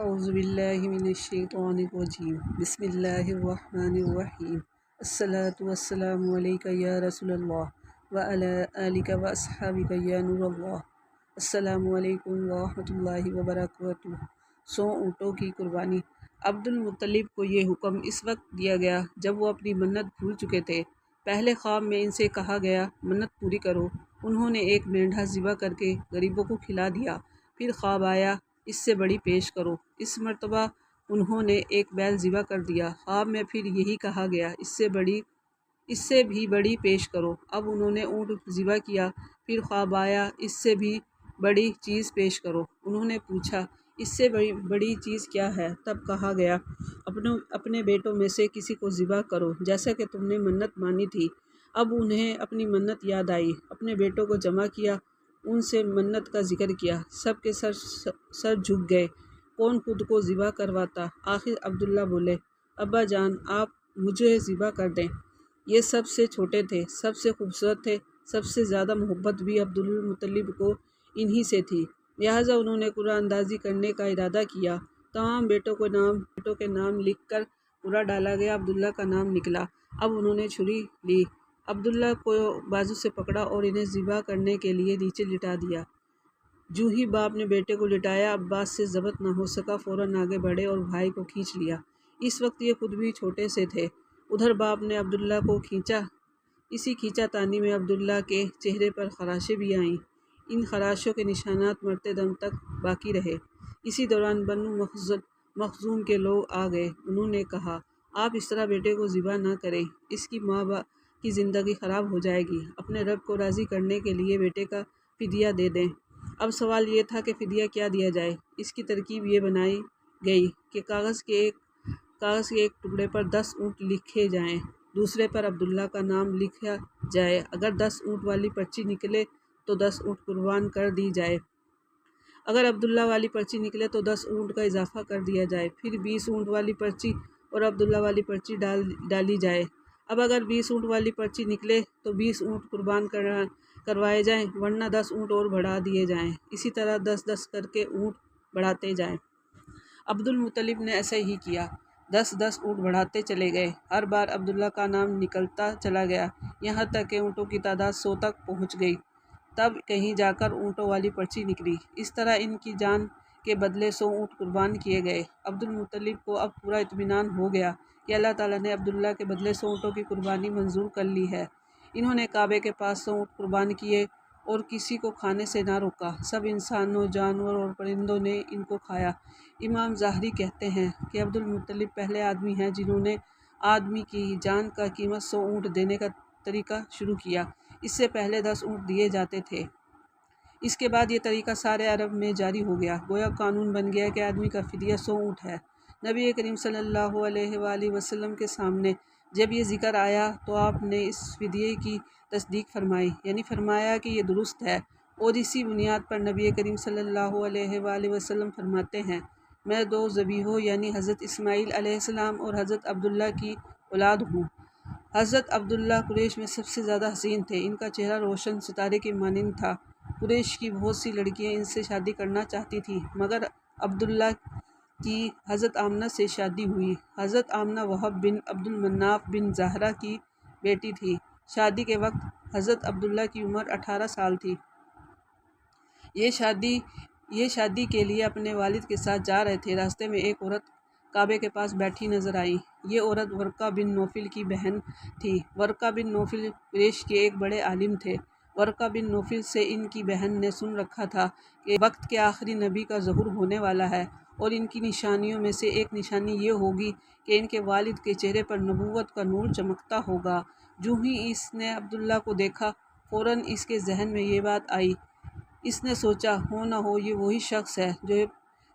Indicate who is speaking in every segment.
Speaker 1: اعوذ باللہ من الشیطان الرجیم۔ بسم اللہ الرحمن الرحیم۔ الصلاة والسلام علیکہ یا رسول اللہ وعلی آلک و یا نور اللہ۔ السلام علیکم ورحمۃ اللہ وبرکاتہ۔ سو اونٹوں کی قربانی۔ عبد المطلب کو یہ حکم اس وقت دیا گیا جب وہ اپنی منت بھول چکے تھے۔ پہلے خواب میں ان سے کہا گیا، منت پوری کرو۔ انہوں نے ایک مینڈھا ذبح کر کے غریبوں کو کھلا دیا۔ پھر خواب آیا۔ اس سے بڑی پیش کرو۔ اس مرتبہ انہوں نے ایک بیل ذبح کر دیا۔ خواب میں پھر یہی کہا گیا، اس سے بڑی، اس سے بھی بڑی پیش کرو۔ اب انہوں نے اونٹ ذبح کیا، پھر خواب آیا، اس سے بھی بڑی چیز پیش کرو۔ انہوں نے پوچھا، اس سے بڑی بڑی چیز کیا ہے؟ تب کہا گیا، اپنوں، اپنے بیٹوں میں سے کسی کو ذبح کرو، جیسا کہ تم نے منت مانی تھی۔ اب انہیں اپنی منت یاد آئی، اپنے بیٹوں کو جمع کیا ان سے منت کا ذکر کیا۔ سب کے سر سر جھک گئے۔ کون خود کو ذبح کرواتا؟ آخر عبداللہ بولے، ابا جان، آپ مجھے ذبح کر دیں۔ یہ سب سے چھوٹے تھے، سب سے خوبصورت تھے، سب سے زیادہ محبت بھی عبدالمطلب کو انہی سے تھی۔ لہٰذا انہوں نے قرآن اندازی کرنے کا ارادہ کیا۔ تمام بیٹوں کو نام، بیٹوں کے نام لکھ کر پورا ڈالا گیا، عبداللہ کا نام نکلا۔ اب انہوں نے چھری لی۔ عبداللہ کو بازو سے پکڑا اور انہیں ذبح کرنے کے لیے نیچے لٹا دیا۔ جو ہی باپ نے بیٹے کو لٹایا، عباس سے ضبط نہ ہو سکا، فوراً آگے بڑھے اور بھائی کو کھینچ لیا۔ اس وقت یہ خود بھی چھوٹے سے تھے۔ ادھر باپ نے عبداللہ کو کھینچا۔ اسی کھینچا تانی میں عبداللہ کے چہرے پر خراشیں بھی آئیں۔ ان خراشوں کے نشانات مرتے دم تک باقی رہے۔ اسی دوران بنو مخزن مخزوم کے لوگ آ گئے۔ انہوں نے کہا، آپ اس طرح بیٹے کو ذبح نہ کریں۔ اس کی ماں باپ کی زندگی خراب ہو جائے گی۔ اپنے رب کو راضی کرنے کے لیے بیٹے کا فدیہ دے دیں۔ اب سوال یہ تھا کہ فدیہ کیا دیا جائے؟ اس کی ترکیب یہ بنائی گئی کہ کاغذ کے ایک کاغذ کے ایک ٹکڑے پر دس اونٹ لکھے جائیں۔ دوسرے پر عبداللہ کا نام لکھا جائے۔ اگر دس اونٹ والی پرچی نکلے تو دس اونٹ قربان کر دی جائے۔ اگر عبداللہ والی پرچی نکلے تو دس اونٹ کا اضافہ کر دیا جائے۔ پھر بیس اونٹ والی پرچی اور عبداللہ والی پرچی ڈال ڈالی جائے۔ اب اگر بیس اونٹ والی پرچی نکلے تو بیس اونٹ قربان کروائے جائیں، ورنہ دس اونٹ اور بڑھا دیے جائیں۔ اسی طرح دس دس کر کے اونٹ بڑھاتے جائیں۔ عبد المطلب نے ایسا ہی کیا۔ دس دس اونٹ بڑھاتے چلے گئے۔ ہر بار عبداللہ کا نام نکلتا چلا گیا۔ یہاں تک کہ اونٹوں کی تعداد سو تک پہنچ گئی۔ تب کہیں جا کر اونٹوں والی پرچی نکلی۔ اس طرح ان کی جان کے بدلے سو اونٹ قربان کیے گئے۔ عبد المطلب کو اب پورا اطمینان ہو گیا۔ کہ اللہ تعالیٰ نے عبداللہ کے بدلے سو اونٹوں کی قربانی منظور کر لی ہے۔ انہوں نے کعبے کے پاس سو اونٹ قربان کیے اور کسی کو کھانے سے نہ روکا۔ سب انسانوں، جانور اور پرندوں نے ان کو کھایا۔ امام ظاہری کہتے ہیں کہ عبد المطلب پہلے آدمی ہیں جنہوں نے آدمی کی جان کا قیمت سو اونٹ دینے کا طریقہ شروع کیا۔ اس سے پہلے دس اونٹ دیے جاتے تھے۔ اس کے بعد یہ طریقہ سارے عرب میں جاری ہو گیا۔ گویا قانون بن گیا کہ آدمی کا فدیہ سو اونٹ ہے۔ نبی کریم صلی اللہ علیہ وآلہ وسلم کے سامنے جب یہ ذکر آیا تو آپ نے اس فدیے کی تصدیق فرمائی یعنی فرمایا کہ یہ درست ہے۔ اور اسی بنیاد پر نبی کریم صلی اللہ علیہ وآلہ وسلم فرماتے ہیں، میں دو ذبیحوں یعنی حضرت اسماعیل علیہ السلام اور حضرت عبداللہ کی اولاد ہوں۔ حضرت عبداللہ قریش میں سب سے زیادہ حسین تھے۔ ان کا چہرہ روشن، ستارے کے مانند تھا۔ قریش کی بہت سی لڑکیاں ان سے شادی کرنا چاہتی تھیں، مگر عبداللہ کی حضرت آمنہ سے شادی ہوئی۔ حضرت آمنہ وہب بن عبد المناف بن زہرہ کی بیٹی تھی۔ شادی کے وقت حضرت عبداللہ کی عمر اٹھارہ سال تھی۔ یہ شادی یہ شادی کے لیے اپنے والد کے ساتھ جا رہے تھے۔ راستے میں ایک عورت کعبے کے پاس بیٹھی نظر آئی۔ یہ عورت ورقہ بن نوفل کی بہن تھی۔ ورقہ بن نوفل قریش کے ایک بڑے عالم تھے۔ ورقہ بن نوفل سے ان کی بہن نے سن رکھا تھا کہ وقت کے آخری نبی کا ظہور ہونے والا ہے۔ اور ان کی نشانیوں میں سے ایک نشانی یہ ہوگی کہ ان کے والد کے چہرے پر نبوت کا نور چمکتا ہوگا۔ جو ہی اس نے عبداللہ کو دیکھا، فوراً اس کے ذہن میں یہ بات آئی۔ اس نے سوچا، ہو نہ ہو، یہ وہی شخص ہے جو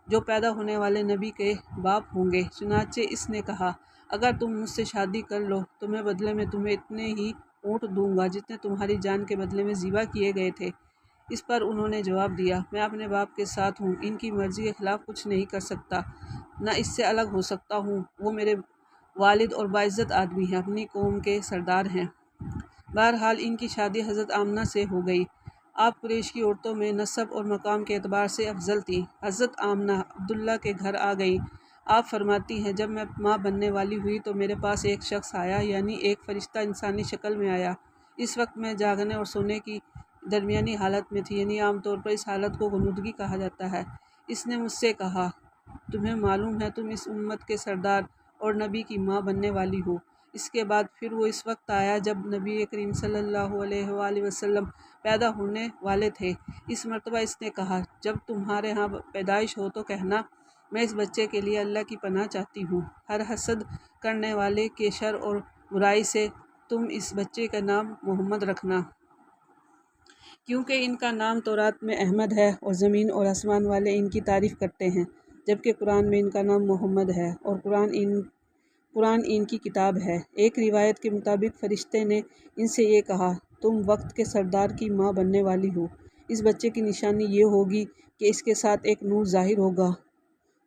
Speaker 1: جو پیدا ہونے والے نبی کے باپ ہوں گے۔ چنانچہ اس نے کہا، اگر تم مجھ سے شادی کر لو، تو میں بدلے میں تمہیں اتنے ہی اونٹ دوں گا جتنے تمہاری جان کے بدلے میں ذبح کیے گئے تھے۔ اس پر انہوں نے جواب دیا، میں اپنے باپ کے ساتھ ہوں، ان کی مرضی کے خلاف کچھ نہیں کر سکتا، نہ اس سے الگ ہو سکتا ہوں، وہ میرے والد اور باعزت آدمی ہیں، اپنی قوم کے سردار ہیں۔ بہرحال، ان کی شادی حضرت آمنہ سے ہو گئی۔ آپ قریش کی عورتوں میں نصب اور مقام کے اعتبار سے افضل تھیں۔ حضرت آمنہ عبداللہ کے گھر آ گئیں آپ فرماتی ہیں، جب میں ماں بننے والی ہوئی تو میرے پاس ایک شخص آیا یعنی ایک فرشتہ انسانی شکل میں آیا۔ اس وقت میں جاگنے اور سونے کی درمیانی حالت میں تھی یعنی عام طور پر اس حالت کو غنودگی کہا جاتا ہے۔ اس نے مجھ سے کہا، تمہیں معلوم ہے، تم اس امت کے سردار اور نبی کی ماں بننے والی ہو۔ اس کے بعد پھر وہ اس وقت آیا جب نبی کریم صلی اللہ علیہ وآلہ وسلم پیدا ہونے والے تھے۔ اس مرتبہ اس نے کہا، جب تمہارے ہاں پیدائش ہو تو کہنا، میں اس بچے کے لیے اللہ کی پناہ چاہتی ہوں۔ ہر حسد کرنے والے کے شر اور برائی سے تم اس بچے کا نام محمد رکھنا۔ کیونکہ ان کا نام تورات میں احمد ہے اور زمین اور آسمان والے ان کی تعریف کرتے ہیں، جبکہ قرآن میں ان کا نام محمد ہے اور قرآن ان قرآن ان کی کتاب ہے۔ ایک روایت کے مطابق فرشتے نے ان سے یہ کہا، تم وقت کے سردار کی ماں بننے والی ہو۔ اس بچے کی نشانی یہ ہوگی کہ اس کے ساتھ ایک نور ظاہر ہوگا،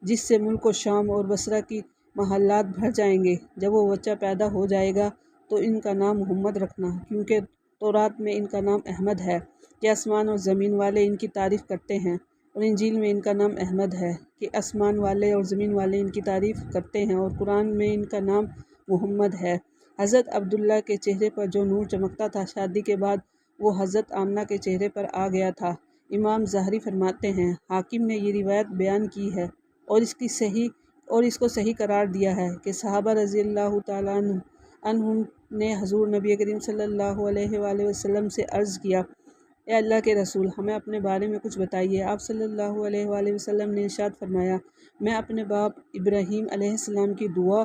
Speaker 1: جس سے ملک و شام اور بصرہ کی محلات بھر جائیں گے۔ جب وہ بچہ پیدا ہو جائے گا تو ان کا نام محمد رکھنا، کیونکہ تورات میں ان کا نام احمد ہے۔ کہ آسمان اور زمین والے ان کی تعریف کرتے ہیں اور انجیل میں ان کا نام احمد ہے کہ آسمان والے اور زمین والے ان کی تعریف کرتے ہیں اور قرآن میں ان کا نام محمد ہے۔ حضرت عبداللہ کے چہرے پر جو نور چمکتا تھا، شادی کے بعد وہ حضرت آمنہ کے چہرے پر آ گیا تھا۔ امام ظہری فرماتے ہیں، حاکم نے یہ روایت بیان کی ہے اور اس کی صحیح اور اس کو صحیح قرار دیا ہے کہ صحابہ رضی اللہ تعالیٰ عنہ عنہم نے حضور نبی کریم صلی اللہ علیہ وآلہ وسلم سے عرض کیا اے اللہ کے رسول، ہمیں اپنے بارے میں کچھ بتائیے۔ آپ صلی اللہ علیہ وآلہ وسلم نے ارشاد فرمایا، میں اپنے باپ ابراہیم علیہ السلام کی دعا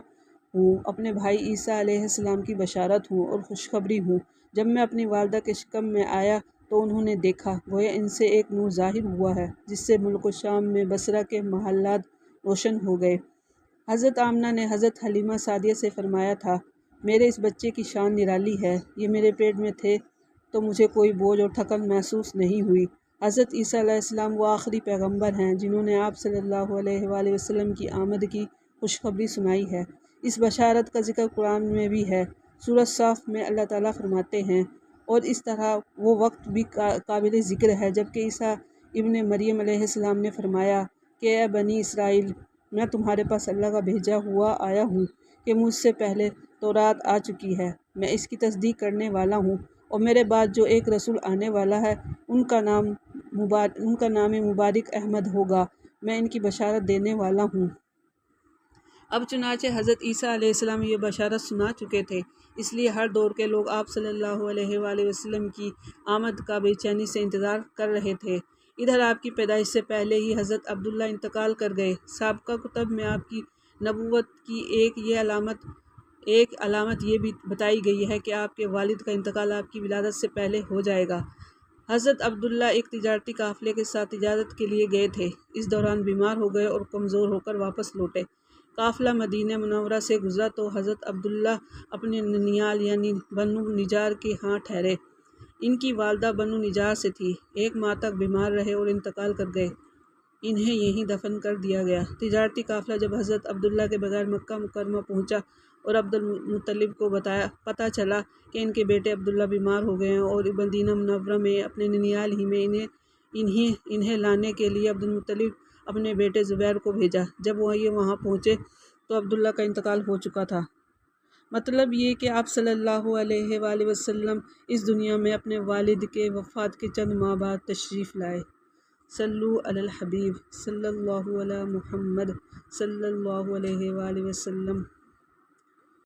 Speaker 1: ہوں، اپنے بھائی عیسیٰ علیہ السلام کی بشارت ہوں اور خوشخبری ہوں۔ جب میں اپنی والدہ کے شکم میں آیا تو انہوں نے دیکھا، گویا ان سے ایک نور ظاہر ہوا ہے، جس سے ملک و شام میں بصرہ کے محلات روشن ہو گئے۔ حضرت آمنہ نے حضرت حلیمہ سعدیہ سے فرمایا تھا، میرے اس بچے کی شان نرالی ہے، یہ میرے پیٹ میں تھے تو مجھے کوئی بوجھ اور تھکن محسوس نہیں ہوئی۔ حضرت عیسیٰ علیہ السلام وہ آخری پیغمبر ہیں جنہوں نے آپ صلی اللہ علیہ وآلہ وسلم کی آمد کی خوشخبری سنائی ہے۔ اس بشارت کا ذکر قرآن میں بھی ہے۔ سورج صاف میں اللہ تعالیٰ فرماتے ہیں۔ اور اس طرح وہ وقت بھی قابل ذکر ہے جبکہ عیسیٰ ابن مریم علیہ السلام نے فرمایا کہ اے بنی اسرائیل، میں تمہارے پاس اللہ کا بھیجا ہوا آیا ہوں کہ مجھ سے پہلے تورات آ چکی ہے۔ میں اس کی تصدیق کرنے والا ہوں۔ اور میرے بعد جو ایک رسول آنے والا ہے، ان کا نام مبار، ان کا نام مبارک احمد ہوگا۔ میں ان کی بشارت دینے والا ہوں۔ اب چنانچہ حضرت عیسیٰ علیہ السلام یہ بشارت سنا چکے تھے۔ اس لیے ہر دور کے لوگ آپ صلی اللہ علیہ وآلہ وسلم کی آمد کا بے چینی سے انتظار کر رہے تھے۔ ادھر آپ کی پیدائش سے پہلے ہی حضرت عبداللہ انتقال کر گئے۔ سابقہ کتب میں آپ کی نبوت کی ایک یہ علامت ایک علامت یہ بھی بتائی گئی ہے کہ آپ کے والد کا انتقال آپ کی ولادت سے پہلے ہو جائے گا۔ حضرت عبداللہ ایک تجارتی قافلے کے ساتھ تجارت کے لیے گئے تھے۔ اس دوران بیمار ہو گئے اور کمزور ہو کر واپس لوٹے۔ قافلہ مدینہ منورہ سے گزرا تو حضرت عبداللہ اپنے ننیال یعنی بنو نجار کے ہاں ٹھہرے۔ ان کی والدہ بنو نجار سے تھی۔ ایک ماہ تک بیمار رہے اور انتقال کر گئے۔ انہیں یہیں دفن کر دیا گیا۔ تجارتی قافلہ جب حضرت عبداللہ کے بغیر مکہ مکرمہ پہنچا اور عبد المطلب کو بتایا، پتہ چلا کہ ان کے بیٹے عبداللہ بیمار ہو گئے ہیں اور مدینہ منورہ میں اپنے ننیال ہی میں انہیں انہیں انہیں لانے کے لیے عبد المطلب اپنے بیٹے زبیر کو بھیجا۔ جب وہ یہ وہاں پہنچے تو عبداللہ کا انتقال ہو چکا تھا۔ مطلب یہ کہ آپ صلی اللہ علیہ وآلہ وسلم اس دنیا میں اپنے والد کے وفات کے چند ماہ بعد تشریف لائے۔ صلو علی الحبیب صلی اللہ علیہ محمد صلی اللہ علیہ وآلہ وسلم۔